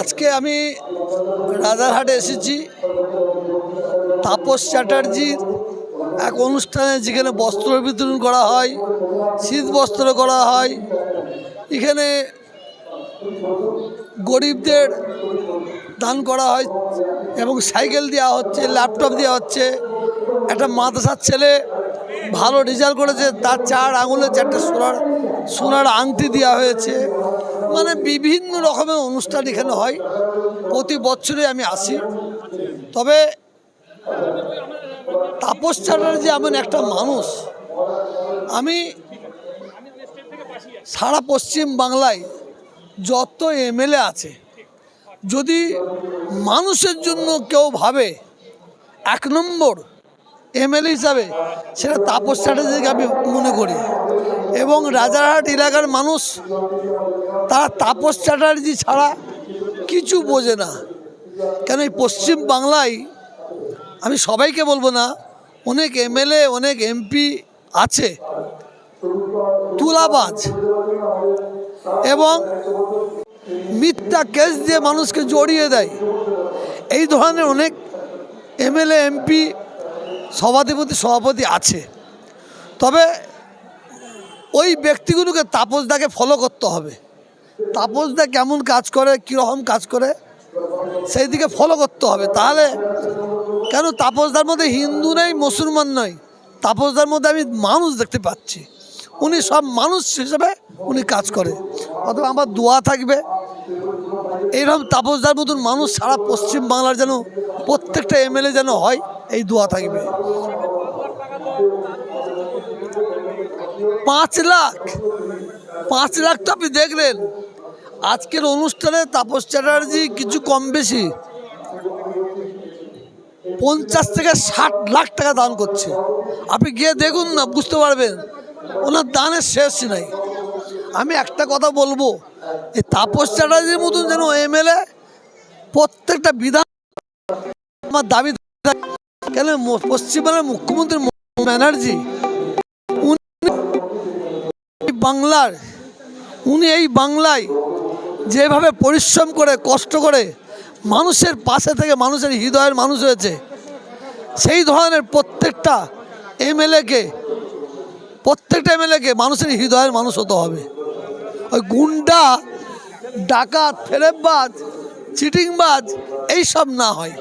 আজকে আমি রাজারহাটে এসেছি। তাপস চ্যাটার্জির এক অনুষ্ঠানে যেখানে বস্ত্র বিতরণ করা হয়, শীত বস্ত্র করা হয়। এখানে গরিবদের দান করা হয় এবং সাইকেল দেওয়া হচ্ছে, ল্যাপটপ দেওয়া হচ্ছে। একটা মাদ্রাসার ছেলে ভালো রেজাল্ট করেছে, তার চার আঙুলে চারটে সোনার সোনার আংটি দেওয়া হয়েছে। মানে বিভিন্ন রকমের অনুষ্ঠান এখানে হয়। প্রতি বছরে আমি আসি। তবে তাপস চ্যাটার্জি এমন একটা মানুষ। আমি সারা পশ্চিম বাংলায় যত এমএলএ আছে, যদি মানুষের জন্য কেউ ভাবে এক নম্বর এমএলএ হিসাবে, সেটা তাপস চ্যাটার্জিকে আমি মনে করি। এবং রাজারহাট এলাকার মানুষ, তারা তাপস চ্যাটার্জি ছাড়া কিছু বোঝে না। কেন এই পশ্চিম বাংলায় আমি সবাইকে বলব না, অনেক এমএলএ, অনেক এমপি আছে, তুলাবাজ এবং মিথ্যা কেস দিয়ে মানুষকে জড়িয়ে দেয়। এই ধরনের অনেক এমএলএ, এমপি, সভাধিপতি, সভাপতি আছে। তবে ওই ব্যক্তিগুলোকে তাপসদাকে ফলো করতে হবে। তাপসদা কেমন কাজ করে, কীরকম কাজ করে, সেই দিকে ফলো করতে হবে। তাহলে কেন তাপসদার মধ্যে হিন্দু নেই, মুসলমান নয় তাপসদার মধ্যে আমি মানুষ দেখতে পাচ্ছি। উনি সব মানুষ হিসেবে উনি কাজ করে। অথবা আমার দোয়া থাকবে। এইরকম তাপসদার মতন মানুষ সারা পশ্চিম বাংলার যেন প্রত্যেকটা এমএলএ যেন হয়, এই দোয়া থাকবে। পাঁচ লাখ। পাঁচ লাখ তো আপনি দেখলেন। আজকের অনুষ্ঠানে তাপস চ্যাটার্জি কিছু কম বেশি পঞ্চাশ থেকে ষাট লাখ টাকা দান করছে। আপনি গিয়ে দেখুন না, বুঝতে পারবেন, ওনার দানের শেষ নাই। আমি একটা কথা বলব এই তাপস চ্যাটার্জির মতন যেন এম এমএলএ প্রত্যেকটা বিধান আমার দাবি কেন পশ্চিমবঙ্গের মুখ্যমন্ত্রী ব্যানার্জি। উনি বাংলার, উনি এই বাংলায় যেভাবে পরিশ্রম করে, কষ্ট করে মানুষের পাশে থেকে মানুষের হৃদয়ের মানুষ হয়েছে, সেই ধরনের প্রত্যেকটা এমএলএকে প্রত্যেকটা এমএলএকে মানুষের হৃদয়ের মানুষ হতে হবে। ওই গুন্ডা, ডাকাত, ফেরেববাজ, চিটিংবাজ, এইসব না হয়।